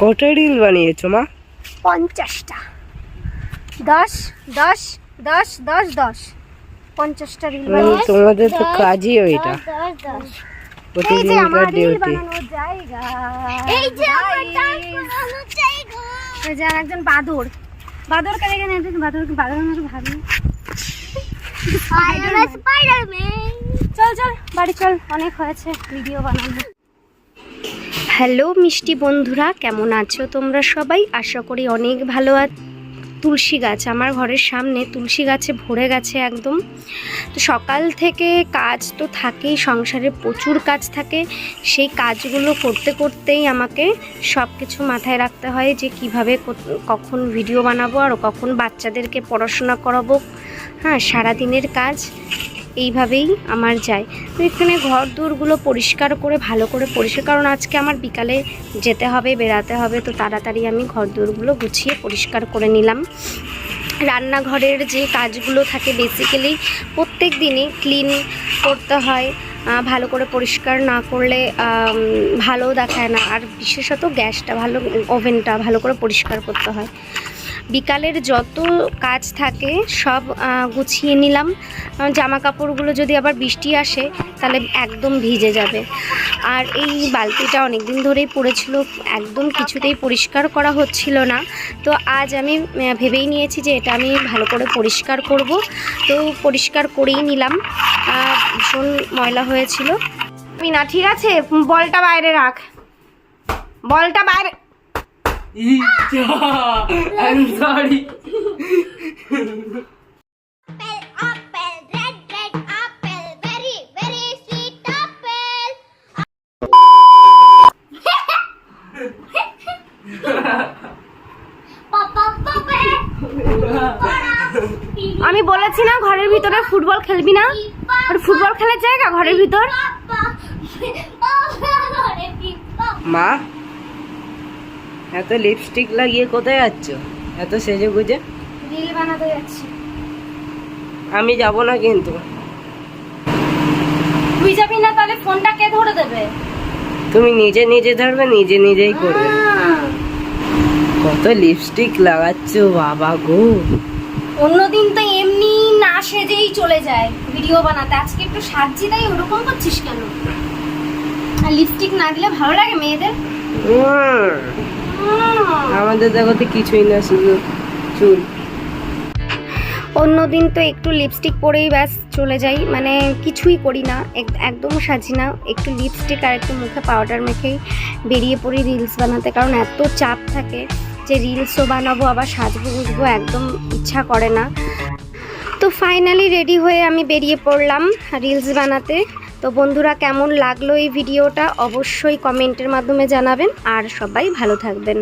কত রিল বানিয়েছো মা? পঞ্চাশটা। দশ দশ দশ দশ দশ। পঞ্চাশটা রিল মানে তোমাদের তো কাজই ওইটা। এই আমার রিল ডিউটি বানানোর জায়গা। এই যে আমার এই যে একজন বাদর। বাদর কারে এখানে একজন বাদর বাদর মতো ভাবি। চল চল বাড়ি চল। অনেক হয়েছে ভিডিও বানানো হ্যালো মিষ্টি বন্ধুরা, কেমন আছো তোমরা সবাই? আশা করি অনেক ভালো আছো তুলসী গাছ, আমার ঘরের সামনে তুলসী গাছে ভরে গেছে একদম। তো সকাল থেকে কাজ তো থাকেই, সংসারে প্রচুর কাজ থাকে। সেই কাজগুলো করতে করতেই আমাকে সব কিছু মাথায় রাখতে হয় যে কীভাবে কখন ভিডিও বানাবো আর কখন বাচ্চাদেরকে পড়াশোনা করাবো। হ্যাঁ সারাদিনের কাজ। এইভাবেই আমার যায়। তো এখানে ঘর দূরগুলো পরিষ্কার করে, ভালো করে পরিষ্কার, কারণ আজকে আমার বিকালে যেতে হবে বেরাতে হবে, তো তাড়াতাড়ি আমি ঘর দূরগুলো গুছিয়ে পরিষ্কার করে নিলাম। রান্নাঘরের যে কাজগুলো থাকে বেসিক্যালি প্রত্যেক দিনই ক্লিন করতে হয় ভালো করে পরিষ্কার না করলে ভালো দেখায় না। আর বিশেষত গ্যাসটা ভালো ওভেনটা ভালো করে পরিষ্কার করতে হয়। বিকালের যত কাজ থাকে, সব গুছিয়ে নিলাম। জামা কাপড়গুলো যদি আবার বৃষ্টি আসে, তাহলে একদম ভিজে যাবে। আর এই বালতিটা অনেক দিন ধরেই পড়েছিল, একদম কিছুতেই পরিষ্কার করা হচ্ছিল না। তো আজ আমি ভেবেই নিয়েছি যে এটা আমি ভালো করে পরিষ্কার করব। তো পরিষ্কার করেই নিলাম। ভীষণ ময়লা হয়েছিল। না ঠিক আছে? বলটা বাইরে রাখ। বলটা বাইরে Icha, আমি বলেছি না ঘরের ভিতরে ফুটবল খেলবি না ফুটবল খেলার জায়গা ঘরের ভিতর মা এত লিপস্টিক লাগিয়ে কোথায় যাচ্ছ? এত সেজে গুজে রিল বানাতে যাচ্ছি। আমি যাব না কিন্তু। তুই যাবি না তাহলে ফোনটা কে ধরে দেবে? তুমি নিজে নিজে ধরবে নিজে নিজেই করবে। কত লিপস্টিক লাগাচ্ছ বাবা গো। অন্যদিন তো এমনি না সেজেই চলে যায় ভিডিও বানাতে। আজকে একটু সাজছি তাই ওরকম করছিস কেন? আর লিপস্টিক না দিলে ভালো লাগে মেয়েদের। আমাদের জগতে কিছুই না, শুধু চুল। অন্যদিন তো একটু লিপস্টিক পরেই ব্যাস চলে যাই। মানে কিছুই করি না একদম সাজি না। একটু লিপস্টিক আর একটু মুখে পাউডার মেখেই বেরিয়ে পড়ি রিলস বানাতে। কারণ এত চাপ থাকে যে রিলসও বানাবো, আবার সাজবো, গুজবো একদম ইচ্ছা করে না। তো ফাইনালি রেডি হয়ে আমি বেরিয়ে পড়লাম রিলস বানাতে। তো বন্ধুরা, কেমন লাগল এই ভিডিওটা? অবশ্যই কমেন্টের মাধ্যমে জানাবেন। আর সবাই ভালো থাকবেন।